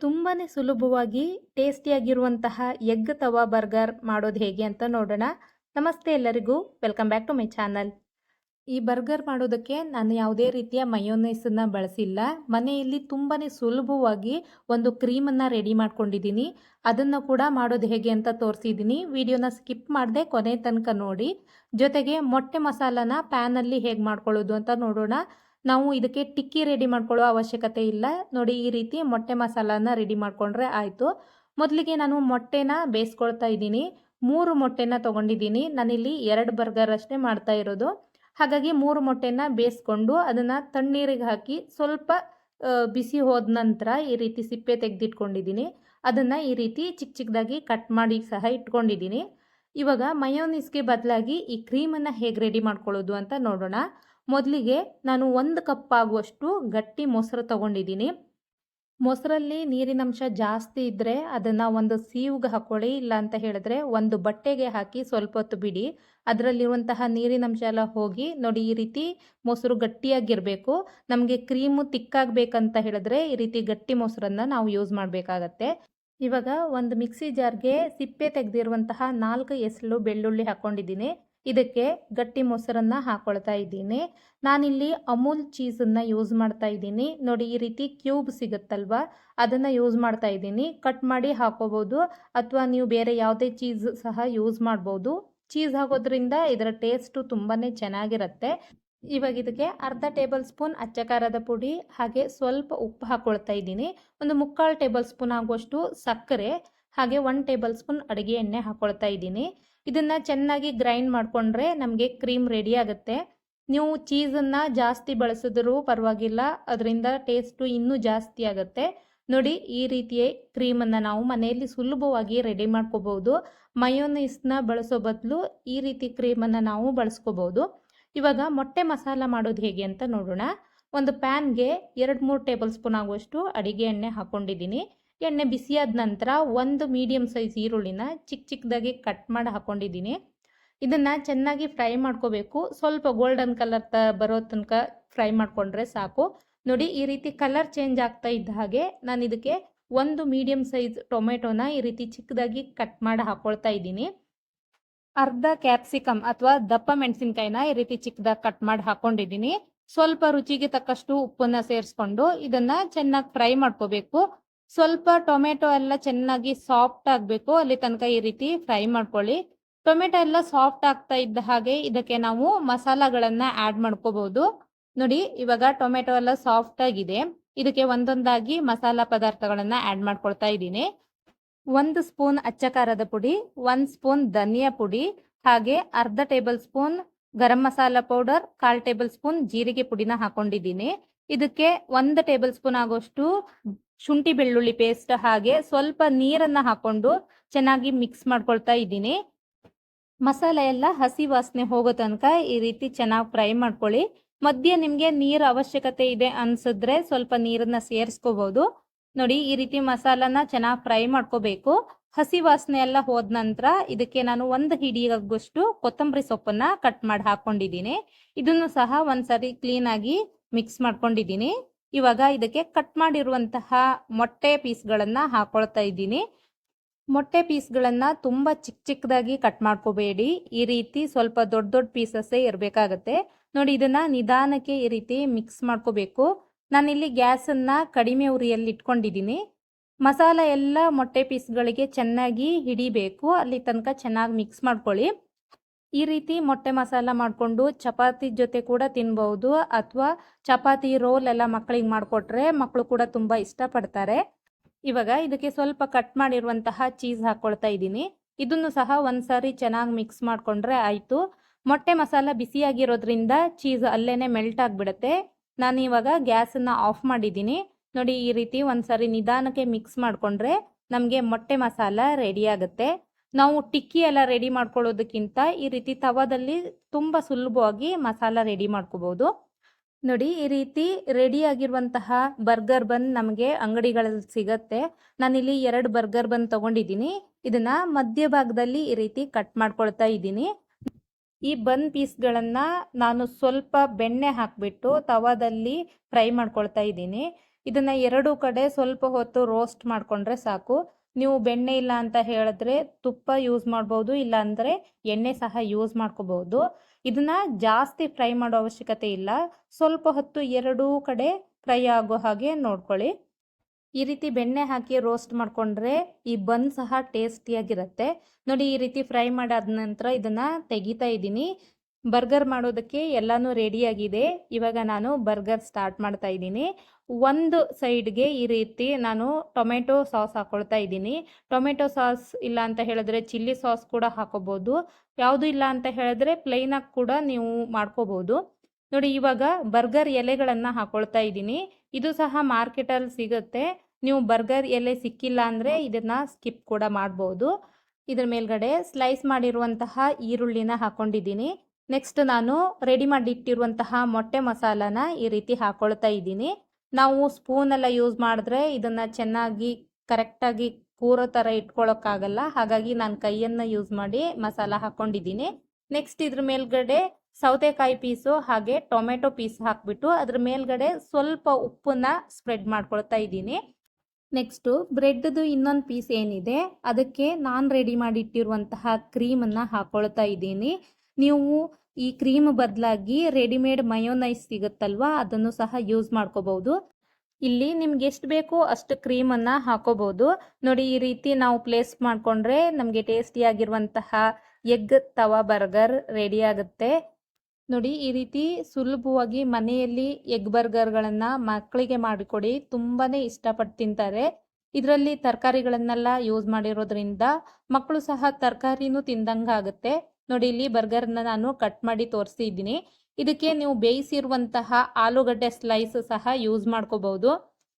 ತುಂಬಾ ಸುಲಭವಾಗಿ ಟೇಸ್ಟಿಯಾಗಿರುವಂತಹ egg tawa burger ಮಾಡೋದು ಹೇಗೆ ಅಂತ ನೋಡೋಣ. ನಮಸ್ತೆ ಎಲ್ಲರಿಗೂ. Welcome back to my channel. ಈ ಬರ್ಗರ್ ಮಾಡೋದಕ್ಕೆ ನಾನು ಯಾವುದೇ ರೀತಿಯ ಮಯೋನೈಸನ್ನು ಬಳಸಿಲ್ಲ. ಮನೆಯಲ್ಲಿ ತುಂಬಾ ಸುಲಭವಾಗಿ ಒಂದು ಕ್ರೀಮನ್ನು ರೆಡಿ ಮಾಡ್ಕೊಂಡಿದ್ದೀನಿ. ಅದನ್ನು ಕೂಡ ಮಾಡೋದು ಹೇಗೆ ಅಂತ ತೋರಿಸಿದ್ದೀನಿ. ವಿಡಿಯೋನ ಸ್ಕಿಪ್ ಮಾಡದೆ ಕೊನೆ ತನಕ ನೋಡಿ. ಜೊತೆಗೆ ಮೊಟ್ಟೆ ಮಸಾಲನ ಪ್ಯಾನಲ್ಲಿ ಹೇಗೆ ಮಾಡ್ಕೊಳ್ಳೋದು ಅಂತ ನೋಡೋಣ. ನಾವು ಇದಕ್ಕೆ ಟಿಕ್ಕಿ ರೆಡಿ ಮಾಡ್ಕೊಳ್ಳೋ ಅವಶ್ಯಕತೆ ಇಲ್ಲ. ನೋಡಿ, ಈ ರೀತಿ ಮೊಟ್ಟೆ ಮಸಾಲಾನ ರೆಡಿ ಮಾಡ್ಕೊಂಡ್ರೆ ಆಯಿತು. ಮೊದಲಿಗೆ ನಾನು ಮೊಟ್ಟೆನ ಬೇಯಿಸ್ಕೊಳ್ತಾ ಇದ್ದೀನಿ. ಮೂರು ಮೊಟ್ಟೆನ ತೊಗೊಂಡಿದ್ದೀನಿ. ನಾನಿಲ್ಲಿ ಎರಡು ಬರ್ಗರ್ ಅಷ್ಟೇ ಮಾಡ್ತಾ ಇರೋದು. ಹಾಗಾಗಿ ಮೂರು ಮೊಟ್ಟೆನ ಬೇಯಿಸ್ಕೊಂಡು ಅದನ್ನು ತಣ್ಣೀರಿಗೆ ಹಾಕಿ ಸ್ವಲ್ಪ ಬಿಸಿ ಹೋದ ನಂತರ ಈ ರೀತಿ ಸಿಪ್ಪೆ ತೆಗೆದಿಟ್ಕೊಂಡಿದ್ದೀನಿ. ಅದನ್ನು ಈ ರೀತಿ ಚಿಕ್ಕ ಚಿಕ್ಕದಾಗಿ ಕಟ್ ಮಾಡಿ ಸಹ ಇಟ್ಕೊಂಡಿದ್ದೀನಿ. ಇವಾಗ ಮಯೋನೀಸ್ಗೆ ಬದಲಾಗಿ ಈ ಕ್ರೀಮನ್ನು ಹೇಗೆ ರೆಡಿ ಮಾಡ್ಕೊಳ್ಳೋದು ಅಂತ ನೋಡೋಣ. ಮೊದಲಿಗೆ ನಾನು ಒಂದು ಕಪ್ ಆಗುವಷ್ಟು ಗಟ್ಟಿ ಮೊಸರು ತಗೊಂಡಿದ್ದೀನಿ. ಮೊಸರಲ್ಲಿ ನೀರಿನಂಶ ಜಾಸ್ತಿ ಇದ್ದರೆ ಅದನ್ನು ಒಂದು ಸೀವ್ಗೆ ಹಾಕ್ಕೊಳ್ಳಿ ಇಲ್ಲ ಅಂತ ಹೇಳಿದ್ರೆ ಒಂದು ಬಟ್ಟೆಗೆ ಹಾಕಿ ಸ್ವಲ್ಪ ಹೊತ್ತು ಬಿಡಿ. ಅದರಲ್ಲಿರುವಂತಹ ನೀರಿನಂಶ ಎಲ್ಲ ಹೋಗಿ ನೋಡಿ ಈ ರೀತಿ ಮೊಸರು ಗಟ್ಟಿಯಾಗಿರಬೇಕು. ನಮಗೆ ಕ್ರೀಮು ತಿಕ್ಕಾಗಬೇಕಂತ ಹೇಳಿದ್ರೆ ಈ ರೀತಿ ಗಟ್ಟಿ ಮೊಸರನ್ನು ನಾವು ಯೂಸ್ ಮಾಡಬೇಕಾಗತ್ತೆ. ಇವಾಗ ಒಂದು ಮಿಕ್ಸಿ ಜಾರ್ಗೆ ಸಿಪ್ಪೆ ತೆಗೆದಿರುವಂತಹ ನಾಲ್ಕು ಎಸಳು ಬೆಳ್ಳುಳ್ಳಿ ಹಾಕ್ಕೊಂಡಿದ್ದೀನಿ ಇದಕ್ಕೆ ಗಟ್ಟಿ ಮೊಸರನ್ನು ಹಾಕೊಳ್ತಾ ಇದ್ದೀನಿ. ನಾನಿಲ್ಲಿ ಅಮೂಲ್ ಚೀಸನ್ನು ಯೂಸ್ ಮಾಡ್ತಾ ಇದ್ದೀನಿ. ನೋಡಿ, ಈ ರೀತಿ ಕ್ಯೂಬ್ ಸಿಗುತ್ತಲ್ವ? ಅದನ್ನು ಯೂಸ್ ಮಾಡ್ತಾ ಇದ್ದೀನಿ. ಕಟ್ ಮಾಡಿ ಹಾಕೋಬೋದು. ಅಥವಾ ನೀವು ಬೇರೆ ಯಾವುದೇ ಚೀಸ್ ಸಹ ಯೂಸ್ ಮಾಡ್ಬೋದು. ಚೀಸ್ ಹಾಕೋದ್ರಿಂದ ಇದರ ಟೇಸ್ಟು ತುಂಬಾ ಚೆನ್ನಾಗಿರುತ್ತೆ. ಇವಾಗ ಇದಕ್ಕೆ ಅರ್ಧ ಟೇಬಲ್ ಸ್ಪೂನ್ ಅಚ್ಚ ಖಾರದ ಪುಡಿ, ಹಾಗೆ ಸ್ವಲ್ಪ ಉಪ್ಪು ಹಾಕೊಳ್ತಾ ಇದ್ದೀನಿ. ಒಂದು ಮುಕ್ಕಾಲು ಟೇಬಲ್ ಸ್ಪೂನ್ ಆಗುವಷ್ಟು ಸಕ್ಕರೆ, ಹಾಗೆ ಒನ್ ಟೇಬಲ್ ಸ್ಪೂನ್ ಅಡುಗೆ ಎಣ್ಣೆ ಹಾಕೊಳ್ತಾ ಇದ್ದೀನಿ. ಇದನ್ನು ಚೆನ್ನಾಗಿ ಗ್ರೈಂಡ್ ಮಾಡಿಕೊಂಡ್ರೆ ನಮಗೆ ಕ್ರೀಮ್ ರೆಡಿ ಆಗುತ್ತೆ. ನೀವು ಚೀಸನ್ನು ಜಾಸ್ತಿ ಬಳಸಿದ್ರೂ ಪರವಾಗಿಲ್ಲ, ಅದರಿಂದ ಟೇಸ್ಟು ಇನ್ನೂ ಜಾಸ್ತಿ ಆಗುತ್ತೆ. ನೋಡಿ, ಈ ರೀತಿಯ ಕ್ರೀಮನ್ನು ನಾವು ಮನೆಯಲ್ಲಿ ಸುಲಭವಾಗಿ ರೆಡಿ ಮಾಡ್ಕೋಬೋದು. ಮಯೋನೈಸ್ನ ಬಳಸೋ ಬದಲು ಈ ರೀತಿ ಕ್ರೀಮನ್ನು ನಾವು ಬಳಸ್ಕೋಬೋದು. ಇವಾಗ ಮೊಟ್ಟೆ ಮಸಾಲ ಮಾಡೋದು ಹೇಗೆ ಅಂತ ನೋಡೋಣ. ಒಂದು ಪ್ಯಾನ್ಗೆ ಎರಡು ಮೂರು ಟೇಬಲ್ ಸ್ಪೂನ್ ಆಗುವಷ್ಟು ಅಡಿಗೆ ಎಣ್ಣೆ ಹಾಕ್ಕೊಂಡಿದ್ದೀನಿ ಎಣ್ಣೆ ಬಿಸಿಯಾದ ನಂತರ ಒಂದು ಮೀಡಿಯಮ್ ಸೈಜ್ ಈರುಳ್ಳಿನ ಚಿಕ್ಕ ಚಿಕ್ಕದಾಗಿ ಕಟ್ ಮಾಡಿ ಹಾಕ್ಕೊಂಡಿದ್ದೀನಿ ಇದನ್ನು ಚೆನ್ನಾಗಿ ಫ್ರೈ ಮಾಡ್ಕೋಬೇಕು. ಸ್ವಲ್ಪ ಗೋಲ್ಡನ್ ಕಲರ್ ತ ಬರೋ ತನಕ ಫ್ರೈ ಮಾಡಿಕೊಂಡ್ರೆ ಸಾಕು. ನೋಡಿ, ಈ ರೀತಿ ಕಲರ್ ಚೇಂಜ್ ಆಗ್ತಾ ಇದ್ದ ಹಾಗೆ ನಾನು ಇದಕ್ಕೆ ಒಂದು ಮೀಡಿಯಮ್ ಸೈಜ್ ಟೊಮೆಟೊನ ಈ ರೀತಿ ಚಿಕ್ಕದಾಗಿ ಕಟ್ ಮಾಡಿ ಹಾಕೊಳ್ತಾ ಇದ್ದೀನಿ. ಅರ್ಧ ಕ್ಯಾಪ್ಸಿಕಮ್ ಅಥವಾ ದಪ್ಪ ಮೆಣಸಿನ್ಕಾಯಿನ ಈ ರೀತಿ ಚಿಕ್ಕದಾಗಿ ಕಟ್ ಮಾಡಿ ಹಾಕೊಂಡಿದ್ದೀನಿ. ಸ್ವಲ್ಪ ರುಚಿಗೆ ತಕ್ಕಷ್ಟು ಉಪ್ಪನ್ನ ಸೇರಿಸ್ಕೊಂಡು ಇದನ್ನ ಚೆನ್ನಾಗಿ ಫ್ರೈ ಮಾಡ್ಕೋಬೇಕು. ಸ್ವಲ್ಪ ಟೊಮೆಟೊ ಎಲ್ಲ ಚೆನ್ನಾಗಿ ಸಾಫ್ಟ್ ಆಗಬೇಕು. ಅಲ್ಲಿ ತನಕ ಈ ರೀತಿ ಫ್ರೈ ಮಾಡ್ಕೊಳ್ಳಿ. ಟೊಮೆಟೊ ಎಲ್ಲ ಸಾಫ್ಟ್ ಆಗ್ತಾ ಇದ್ದ ಹಾಗೆ ಇದಕ್ಕೆ ನಾವು ಮಸಾಲಗಳನ್ನ ಆ್ಯಡ್ ಮಾಡ್ಕೋಬಹುದು ನೋಡಿ, ಇವಾಗ ಟೊಮೆಟೊ ಎಲ್ಲ ಸಾಫ್ಟ್ ಆಗಿದೆ. ಇದಕ್ಕೆ ಒಂದೊಂದಾಗಿ ಮಸಾಲ ಪದಾರ್ಥಗಳನ್ನ ಆ್ಯಡ್ ಮಾಡ್ಕೊಳ್ತಾ ಇದ್ದೀನಿ. ಒಂದು ಸ್ಪೂನ್ ಅಚ್ಚ ಖಾರದ ಪುಡಿ, ಒಂದ್ ಸ್ಪೂನ್ ಧನಿಯಾ ಪುಡಿ, ಹಾಗೆ ಅರ್ಧ tablespoon garam masala powder, ಕಾಲ್ ಟೇಬಲ್ ಸ್ಪೂನ್ ಜೀರಿಗೆ ಪುಡಿನ ಹಾಕೊಂಡಿದ್ದೀನಿ. ಇದಕ್ಕೆ ಒಂದು ಟೇಬಲ್ ಸ್ಪೂನ್ ಆಗೋಷ್ಟು ಶುಂಠಿ ಬೆಳ್ಳುಳ್ಳಿ ಪೇಸ್ಟ್ ಹಾಗೆ ಸ್ವಲ್ಪ ನೀರನ್ನ ಹಾಕೊಂಡು ಚೆನ್ನಾಗಿ ಮಿಕ್ಸ್ ಮಾಡ್ಕೊಳ್ತಾ ಇದ್ದೀನಿ. ಮಸಾಲೆ ಎಲ್ಲ ಹಸಿ ವಾಸನೆ ಹೋಗೋ ತನಕ ಈ ರೀತಿ ಚೆನ್ನಾಗಿ ಫ್ರೈ ಮಾಡ್ಕೊಳ್ಳಿ. ಮಧ್ಯೆ ನಿಮಗೆ ನೀರು ಅವಶ್ಯಕತೆ ಇದೆ ಅನ್ಸಿದ್ರೆ ಸ್ವಲ್ಪ ನೀರನ್ನ ಸೇರಿಸ್ಕೋಬಹುದು ನೋಡಿ ಈ ರೀತಿ ಮಸಾಲನ ಚೆನ್ನಾಗಿ ಫ್ರೈ ಮಾಡ್ಕೋಬೇಕು. ಹಸಿ ವಾಸನೆ ಎಲ್ಲ ಹೋದ ನಂತರ ಇದಕ್ಕೆ ನಾನು ಒಂದು ಹಿಡಿಯಾಗುವಷ್ಟು ಕೊತ್ತಂಬರಿ ಸೊಪ್ಪನ್ನ ಕಟ್ ಮಾಡಿ ಹಾಕೊಂಡಿದ್ದೀನಿ. ಇದನ್ನು ಸಹ ಒಂದ್ಸರಿ ಕ್ಲೀನ್ ಆಗಿ ಮಿಕ್ಸ್ ಮಾಡ್ಕೊಂಡಿದ್ದೀನಿ. ಇವಾಗ ಇದಕ್ಕೆ ಕಟ್ ಮಾಡಿರುವಂತಹ ಮೊಟ್ಟೆ ಪೀಸ್ಗಳನ್ನು ಹಾಕೊಳ್ತಾ ಇದ್ದೀನಿ. ಮೊಟ್ಟೆ ಪೀಸ್ಗಳನ್ನು ತುಂಬ ಚಿಕ್ಕ ಚಿಕ್ಕದಾಗಿ ಕಟ್ ಮಾಡ್ಕೋಬೇಡಿ. ಈ ರೀತಿ ಸ್ವಲ್ಪ ದೊಡ್ಡ ದೊಡ್ಡ ಪೀಸಸ್ಸೇ ಇರಬೇಕಾಗತ್ತೆ. ನೋಡಿ, ಇದನ್ನು ನಿಧಾನಕ್ಕೆ ಈ ರೀತಿ ಮಿಕ್ಸ್ ಮಾಡ್ಕೋಬೇಕು. ನಾನಿಲ್ಲಿ ಗ್ಯಾಸನ್ನು ಕಡಿಮೆ ಉರಿಯಲ್ಲಿ ಇಟ್ಕೊಂಡಿದ್ದೀನಿ. ಮಸಾಲ ಎಲ್ಲ ಮೊಟ್ಟೆ ಪೀಸ್ಗಳಿಗೆ ಚೆನ್ನಾಗಿ ಹಿಡಿಬೇಕು. ಅಲ್ಲಿ ತನಕ ಚೆನ್ನಾಗಿ ಮಿಕ್ಸ್ ಮಾಡ್ಕೊಳ್ಳಿ. ಈ ರೀತಿ ಮೊಟ್ಟೆ ಮಸಾಲ ಮಾಡಿಕೊಂಡು ಚಪಾತಿ ಜೊತೆ ಕೂಡ ತಿನ್ಬೋದು ಅಥವಾ ಚಪಾತಿ ರೋಲ್ ಎಲ್ಲ ಮಕ್ಕಳಿಗೆ ಮಾಡಿಕೊಟ್ರೆ ಮಕ್ಕಳು ಕೂಡ ತುಂಬ ಇಷ್ಟಪಡ್ತಾರೆ. ಇವಾಗ ಇದಕ್ಕೆ ಸ್ವಲ್ಪ ಕಟ್ ಮಾಡಿರುವಂತಹ ಚೀಸ್ ಹಾಕ್ಕೊಳ್ತಾ ಇದ್ದೀನಿ. ಇದನ್ನು ಸಹ ಒಂದ್ಸಾರಿ ಚೆನ್ನಾಗಿ ಮಿಕ್ಸ್ ಮಾಡಿಕೊಂಡ್ರೆ ಆಯಿತು. ಮೊಟ್ಟೆ ಮಸಾಲ ಬಿಸಿಯಾಗಿರೋದ್ರಿಂದ ಚೀಸ್ ಅಲ್ಲೇ ಮೆಲ್ಟ್ ಆಗಿಬಿಡುತ್ತೆ. ನಾನು ಇವಾಗ ಗ್ಯಾಸನ್ನು ಆಫ್ ಮಾಡಿದ್ದೀನಿ. ನೋಡಿ ಈ ರೀತಿ ಒಂದ್ಸಾರಿ ನಿಧಾನಕ್ಕೆ ಮಿಕ್ಸ್ ಮಾಡಿಕೊಂಡ್ರೆ ನಮಗೆ ಮೊಟ್ಟೆ ಮಸಾಲ ರೆಡಿ ಆಗುತ್ತೆ. ನಾವು ಟಿಕ್ಕಿ ಎಲ್ಲ ರೆಡಿ ಮಾಡ್ಕೊಳ್ಳೋದಕ್ಕಿಂತ ಈ ರೀತಿ ತವಾದಲ್ಲಿ ತುಂಬ ಸುಲಭವಾಗಿ ಮಸಾಲ ರೆಡಿ ಮಾಡ್ಕೋಬಹುದು ನೋಡಿ, ಈ ರೀತಿ ರೆಡಿ ಆಗಿರುವಂತಹ ಬರ್ಗರ್ ಬನ್ ನಮಗೆ ಅಂಗಡಿಗಳಲ್ಲಿ ಸಿಗತ್ತೆ. ನಾನಿಲ್ಲಿ ಎರಡು ಬರ್ಗರ್ ಬನ್ ತಗೊಂಡಿದ್ದೀನಿ. ಇದನ್ನ ಮಧ್ಯಭಾಗದಲ್ಲಿ ಈ ರೀತಿ ಕಟ್ ಮಾಡ್ಕೊಳ್ತಾ ಇದ್ದೀನಿ. ಈ ಬನ್ ಪೀಸ್ಗಳನ್ನು ನಾನು ಸ್ವಲ್ಪ ಬೆಣ್ಣೆ ಹಾಕಿಬಿಟ್ಟು ತವಾದಲ್ಲಿ ಫ್ರೈ ಮಾಡ್ಕೊಳ್ತಾ ಇದ್ದೀನಿ. ಇದನ್ನು ಎರಡೂ ಕಡೆ ಸ್ವಲ್ಪ ಹೊತ್ತು ರೋಸ್ಟ್ ಮಾಡಿಕೊಂಡ್ರೆ ಸಾಕು. ನೀವು ಬೆಣ್ಣೆ ಇಲ್ಲ ಅಂತ ಹೇಳಿದ್ರೆ ತುಪ್ಪ ಯೂಸ್ ಮಾಡ್ಬೋದು ಇಲ್ಲ ಅಂದರೆ ಎಣ್ಣೆ ಸಹ ಯೂಸ್ ಮಾಡ್ಕೋಬೋದು. ಇದನ್ನು ಜಾಸ್ತಿ ಫ್ರೈ ಮಾಡೋ ಅವಶ್ಯಕತೆ ಇಲ್ಲ. ಸ್ವಲ್ಪ ಹೊತ್ತು ಎರಡೂ ಕಡೆ ಫ್ರೈ ಆಗೋ ಹಾಗೆ ನೋಡ್ಕೊಳ್ಳಿ. ಈ ರೀತಿ ಬೆಣ್ಣೆ ಹಾಕಿ ರೋಸ್ಟ್ ಮಾಡಿಕೊಂಡ್ರೆ ಈ ಬನ್ ಸಹ ಟೇಸ್ಟಿಯಾಗಿರುತ್ತೆ ನೋಡಿ, ಈ ರೀತಿ ಫ್ರೈ ಮಾಡಾದ ನಂತರ ಇದನ್ನು ತೆಗಿತಾ ಇದ್ದೀನಿ. ಬರ್ಗರ್ ಮಾಡೋದಕ್ಕೆ ಎಲ್ಲನೂ ರೆಡಿಯಾಗಿದೆ ಇವಾಗ ನಾನು ಬರ್ಗರ್ ಸ್ಟಾರ್ಟ್ ಮಾಡ್ತಾ ಇದ್ದೀನಿ. ಒಂದು ಸೈಡ್ಗೆ ಈ ರೀತಿ ನಾನು ಟೊಮೆಟೊ ಸಾಸ್ ಹಾಕೊಳ್ತಾ ಇದ್ದೀನಿ. ಟೊಮೆಟೊ ಸಾಸ್ ಇಲ್ಲ ಅಂತ ಹೇಳಿದ್ರೆ ಚಿಲ್ಲಿ ಸಾಸ್ ಕೂಡ ಹಾಕೋಬೋದು. ಯಾವುದು ಇಲ್ಲ ಅಂತ ಹೇಳಿದ್ರೆ ಪ್ಲೈನಾಗಿ ಕೂಡ ನೀವು ಮಾಡ್ಕೋಬೋದು. ನೋಡಿ ಇವಾಗ ಬರ್ಗರ್ ಎಲೆಗಳನ್ನು ಹಾಕೊಳ್ತಾ ಇದ್ದೀನಿ. ಇದು ಸಹ ಮಾರ್ಕೆಟಲ್ಲಿ ಸಿಗುತ್ತೆ. ನೀವು ಬರ್ಗರ್ ಎಲೆ ಸಿಕ್ಕಿಲ್ಲ ಅಂದರೆ ಇದನ್ನು ಸ್ಕಿಪ್ ಕೂಡ ಮಾಡ್ಬೋದು. ಇದ್ರ ಮೇಲ್ಗಡೆ ಸ್ಲೈಸ್ ಮಾಡಿರುವಂತಹ ಈರುಳ್ಳಿನ ಹಾಕೊಂಡಿದ್ದೀನಿ. ನೆಕ್ಸ್ಟ್ ನಾನು ರೆಡಿ ಮಾಡಿಟ್ಟಿರುವಂತಹ ಮೊಟ್ಟೆ ಮಸಾಲಾನ ಈ ರೀತಿ ಹಾಕೊಳ್ತಾ ಇದ್ದೀನಿ. ನಾವು ಸ್ಪೂನೆಲ್ಲ ಯೂಸ್ ಮಾಡಿದ್ರೆ ಇದನ್ನು ಚೆನ್ನಾಗಿ ಕರೆಕ್ಟಾಗಿ ಕೂರೋ ಥರ ಇಟ್ಕೊಳ್ಳೋಕ್ಕಾಗಲ್ಲ ಹಾಗಾಗಿ ನಾನು ಕೈಯನ್ನು ಯೂಸ್ ಮಾಡಿ ಮಸಾಲ ಹಾಕ್ಕೊಂಡಿದ್ದೀನಿ ನೆಕ್ಸ್ಟ್ ಇದ್ರ ಮೇಲ್ಗಡೆ ಸೌತೆಕಾಯಿ ಪೀಸು ಹಾಗೆ ಟೊಮೆಟೊ ಪೀಸ್ ಹಾಕ್ಬಿಟ್ಟು ಅದ್ರ ಮೇಲ್ಗಡೆ ಸ್ವಲ್ಪ ಉಪ್ಪನ್ನ ಸ್ಪ್ರೆಡ್ ಮಾಡ್ಕೊಳ್ತಾ ಇದ್ದೀನಿ. ನೆಕ್ಸ್ಟು ಬ್ರೆಡ್ದು ಇನ್ನೊಂದು ಪೀಸ್ ಏನಿದೆ, ಅದಕ್ಕೆ ನಾನು ರೆಡಿ ಮಾಡಿಟ್ಟಿರುವಂತಹ ಕ್ರೀಮನ್ನು ಹಾಕ್ಕೊಳ್ತಾ ಇದ್ದೀನಿ. ನೀವು ಈ ಕ್ರೀಮ್ ಬದಲಾಗಿ ರೆಡಿಮೇಡ್ ಮಯೋನೈಸ್ ಸಿಗುತ್ತಲ್ವಾ? ಅದನ್ನು ಸಹ ಯೂಸ್ ಮಾಡ್ಕೋಬಹುದು. ಇಲ್ಲಿ ನಿಮ್ಗೆ ಎಷ್ಟು ಬೇಕೋ ಅಷ್ಟು ಕ್ರೀಮನ್ನು ಹಾಕೋಬಹುದು. ನೋಡಿ, ಈ ರೀತಿ ನಾವು ಪ್ಲೇಸ್ ಮಾಡಿಕೊಂಡ್ರೆ ನಮಗೆ ಟೇಸ್ಟಿಯಾಗಿರುವಂತಹ ಎಗ್ ತವಾ ಬರ್ಗರ್ ರೆಡಿ ಆಗುತ್ತೆ. ನೋಡಿ, ಈ ರೀತಿ ಸುಲಭವಾಗಿ ಮನೆಯಲ್ಲಿ ಎಗ್ ಬರ್ಗರ್ಗಳನ್ನು ಮಕ್ಕಳಿಗೆ ಮಾಡಿಕೊಡಿ. ತುಂಬಾ ಇಷ್ಟಪಟ್ಟು ತಿಂತಾರೆ. ಇದರಲ್ಲಿ ತರಕಾರಿಗಳನ್ನೆಲ್ಲ ಯೂಸ್ ಮಾಡಿರೋದ್ರಿಂದ ಮಕ್ಕಳು ಸಹ ತರಕಾರಿನೂ ತಿಂದಂಗೆ ಆಗುತ್ತೆ ನೋಡಿ, ಇಲ್ಲಿ ಬರ್ಗರ್ನ ನಾನು ಕಟ್ ಮಾಡಿ ತೋರಿಸಿದ್ದೀನಿ ಇದಕ್ಕೆ ನೀವು ಬೇಯಿಸಿರುವಂತಹ ಆಲೂಗಡ್ಡೆ ಸ್ಲೈಸ್ ಸಹ ಯೂಸ್ ಮಾಡ್ಕೋಬಹುದು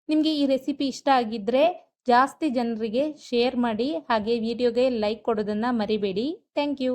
ನಿಮಗೆ ಈ ರೆಸಿಪಿ ಇಷ್ಟ ಆಗಿದ್ರೆ ಜಾಸ್ತಿ ಜನರಿಗೆ ಶೇರ್ ಮಾಡಿ, ಹಾಗೆ ವಿಡಿಯೋಗೆ ಲೈಕ್ ಕೊಡೋದನ್ನು ಮರಿಬೇಡಿ. Thank you